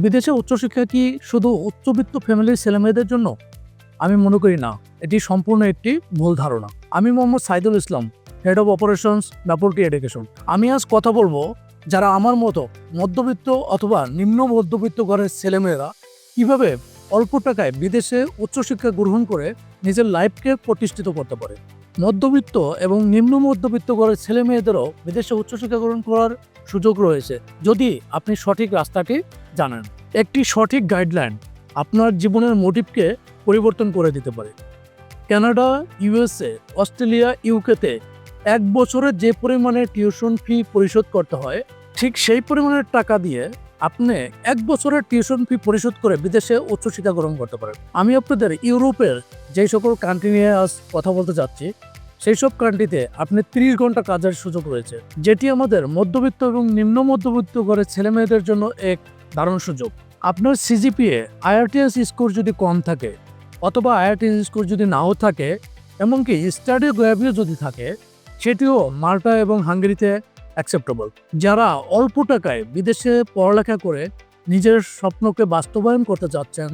বিদেশে উচ্চশিক্ষা কি শুধু উচ্চবিত্ত ফ্যামিলির ছেলেমেয়েদের জন্য? আমি মনে করি না। এটি সম্পূর্ণ একটি ভুল ধারণা। আমি Mohammad Saidul Islam head of operations ন্যাপোলটি education আমি আজ কথা বলব যারা আমার মতো মধ্যবিত্ত অথবা নিম্ন মধ্যবিত্ত ঘরের ছেলেমেয়েরা কীভাবে অল্প টাকায় বিদেশে উচ্চশিক্ষা গ্রহণ করে নিজের লাইফকে প্রতিষ্ঠিত করতে পারে। মধ্যবিত্ত এবং নিম্ন মধ্যবিত্ত ঘরের ছেলে মেয়েদেরও বিদেশে উচ্চশিক্ষা গ্রহণ করার সুযোগ রয়েছে, যদি আপনি সঠিক রাস্তাটি জানেন। একটি সঠিক গাইডলাইন আপনার জীবনের মোটিভকে পরিবর্তন করে দিতে পারে। কানাডা, ইউএসএ, অস্ট্রেলিয়া, ইউকেতে এক বছরে যে পরিমাণে টিউশন ফি পরিশোধ করতে হয়, ঠিক সেই পরিমাণের টাকা দিয়ে আপনি এক বছরের টিউশন ফি পরিশোধ করে বিদেশে উচ্চশিক্ষা গ্রহণ করতে পারেন। আমি আপনাদের ইউরোপের যেই সকল কান্ট্রি নিয়ে আজ কথা বলতে যাচ্ছি, সেই সব কান্ট্রিতে আপনি ত্রিশ ঘণ্টা কাজের সুযোগ রয়েছে। যেটি আমাদের মধ্যবিত্ত এবং নিম্ন মধ্যবিত্ত ঘরের ছেলে মেয়েদের জন্য এক দারুণ সুযোগ। আপনার সিজিপিএ আইআরটিএস স্কোর যদি কম থাকে অথবা আইআরটিএস স্কোর যদি নাও থাকে, এমনকি স্টাডি গ্র্যাভিও যদি থাকে, সেটিও মাল্টা এবং হাঙ্গেরিতে অ্যাকসেপ্টেবল যারা অল্প টাকায় বিদেশে পড়ালেখা করে নিজের স্বপ্নকে বাস্তবায়ন করতে চাচ্ছেন,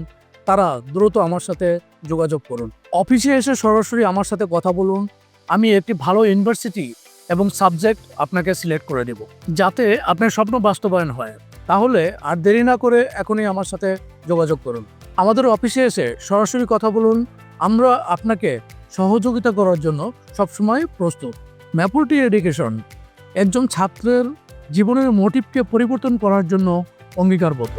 তারা দ্রুত আমার সাথে যোগাযোগ করুন। অফিসে এসে সরাসরি আমার সাথে কথা বলুন। আমি একটি ভালো ইউনিভার্সিটি এবং সাবজেক্ট আপনাকে সিলেক্ট করে দেব, যাতে আপনার স্বপ্ন বাস্তবায়ন হয়। তাহলে আর দেরি না করে এখনই আমার সাথে যোগাযোগ করুন। আমাদের অফিসে এসে সরাসরি কথা বলুন। আমরা আপনাকে সহযোগিতা করার জন্য সবসময় প্রস্তুত। ম্যাপুলটি এডুকেশন। একজন ছাত্রের জীবনের মোটিভকে পরিবর্তন করার জন্য অঙ্গীকারবদ্ধ।